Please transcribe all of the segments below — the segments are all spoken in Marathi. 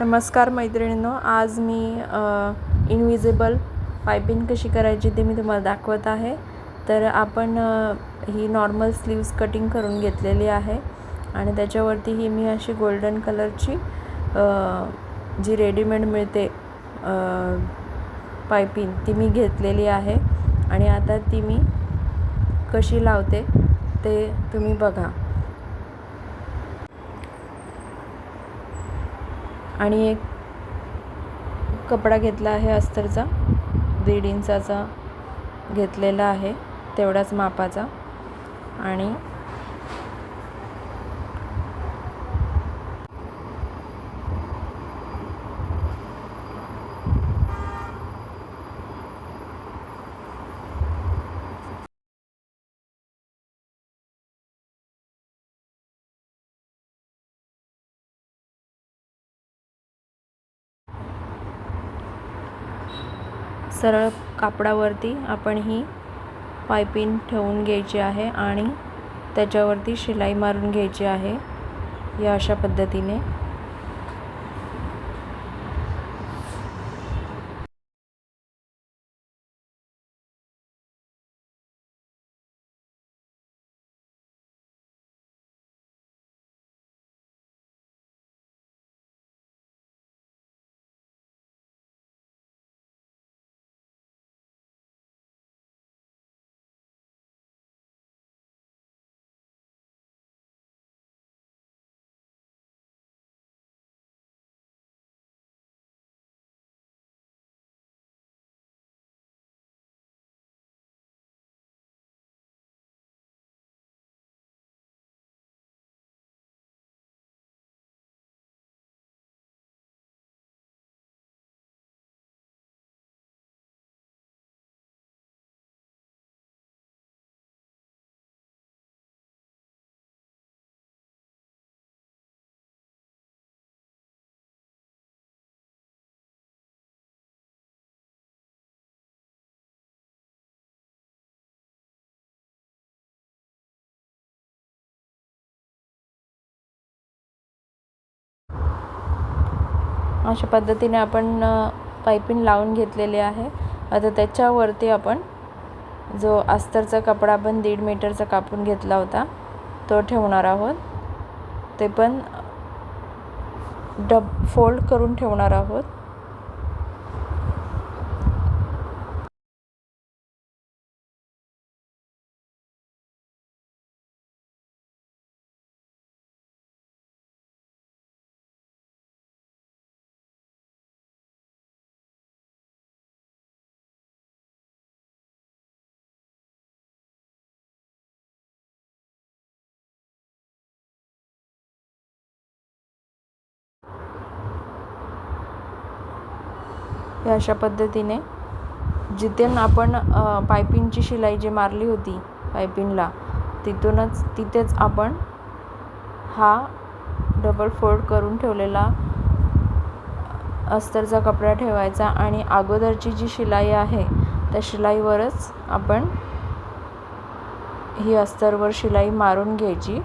नमस्कार मैत्रिणींनो आज मी इनविजिबल पायपिंग कशी करायची ते मी तुम्हाला दाखवत आहे. तर आपण ही नॉर्मल स्लीव्स कटिंग करून घेतलेली आहे आणि त्याच्यावरती ही मी अशी गोल्डन कलरची जी रेडीमेड मिळते पायपिंग ती मी घेतलेली आहे. आणि आता ती मी कशी लावते ते तुम्ही बघा. आणि एक कपडा घेतला आहे अस्तरचा. दीड इंचाचा घेतलेला आहे. तेवढ्याच मापाचा. आणि सरळ कापडावरती आपण ही पायपिन ठेवून घ्यायची आहे आणि त्याच्यावरती शिलाई मारून घ्यायची आहे या अशा पद्धतीने. अशा पद्धतीने आपण पायपिंग लावून घेतलेली आहे. आता त्याच्यावरती आपण जो अस्तरचा कपडा आपण दीड मीटरचा कापून घेतला होता तो ठेवणार आहोत. ते पण डब फोल्ड करून ठेवणार आहोत. हे अशा पद्धतीने जिथे आपण पायपिंगची शिलाई जी मारली होती पायपिंगला तिथूनच तिथेच आपण हा डबल फोल्ड करून ठेवलेला अस्तरचा कपडा ठेवायचा आणि अगोदरची जी शिलाई आहे त्या शिलाईवरच आपण ही अस्तरवर शिलाई मारून घ्यायची.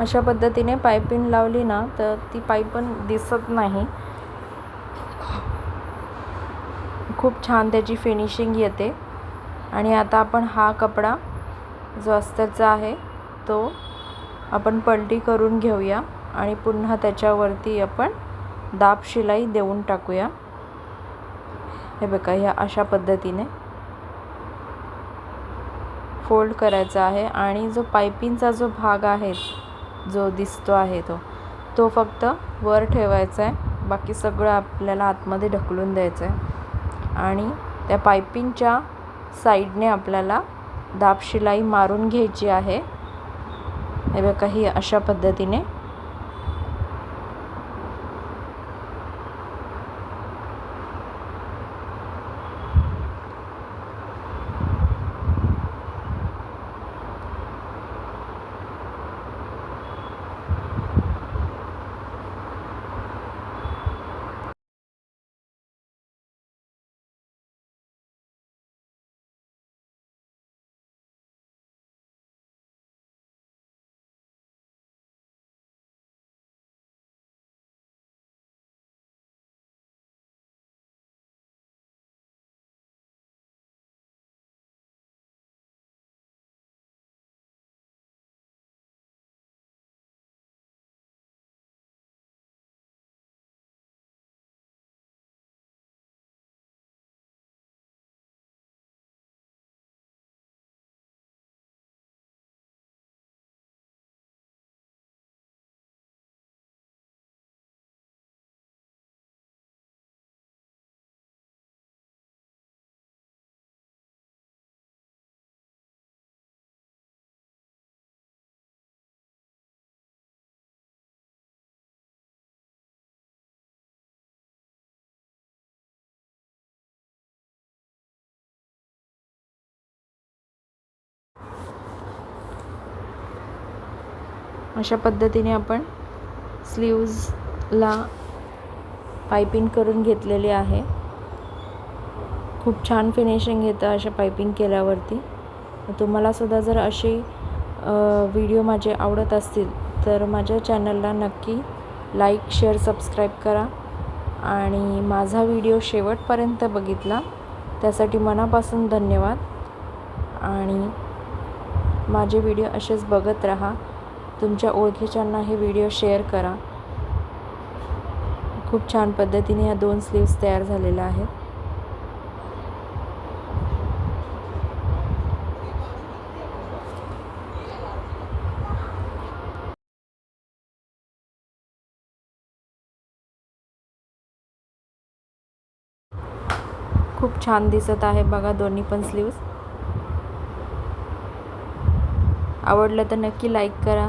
अशा पद्धतीने पायपिंग लावली ना तर ती पाईप पण दिसत नाही. खूप छान त्याची फिनिशिंग येते. आणि आता आपण हा कपडा जो अस्तरचा आहे तो आपण पलटी करून घेऊया. आणि पुन्हा त्याच्यावरती आपण दाब शिलाई देऊन टाकूया. हे बघा ह्या अशा पद्धतीने फोल्ड करायचा आहे. आणि जो पायपिंगचा जो भाग आहे जो दिसतो आहे तो तो फक्त वर ठेवायचा आहे. बाकी सगळं आपल्याला आतमध्ये ढकलून द्यायचं आहे. आणि त्या पायपिंगच्या साईडने आपल्याला दाब शिलाई मारून घ्यायची आहे. हे बघा ही अशा पद्धतीने अशा पद्धतीने आपण स्लीव्जला पायपिंग करून घेतलेली आहे. खूप छान फिनिशिंग येतं अशा पायपिंग केल्यावरती. तुम्हालासुद्धा जर असे व्हिडिओ माझे आवडत असतील तर माझ्या चॅनलला नक्की लाईक शेअर सबस्क्राईब करा. आणि माझा व्हिडिओ शेवटपर्यंत बघितला त्यासाठी मनापासून धन्यवाद. आणि माझे व्हिडिओ असेच बघत राहा. तुमच्या ओळखीच्यांना हे व्हिडिओ शेअर करा. खूप छान पद्धतीने ह्या दोन स्लीव्स तयार झालेल्या आहेत. खूप छान दिसत आहे बघा दोन्ही पण स्लीव्स आवडलं तर नक्की लाईक करा.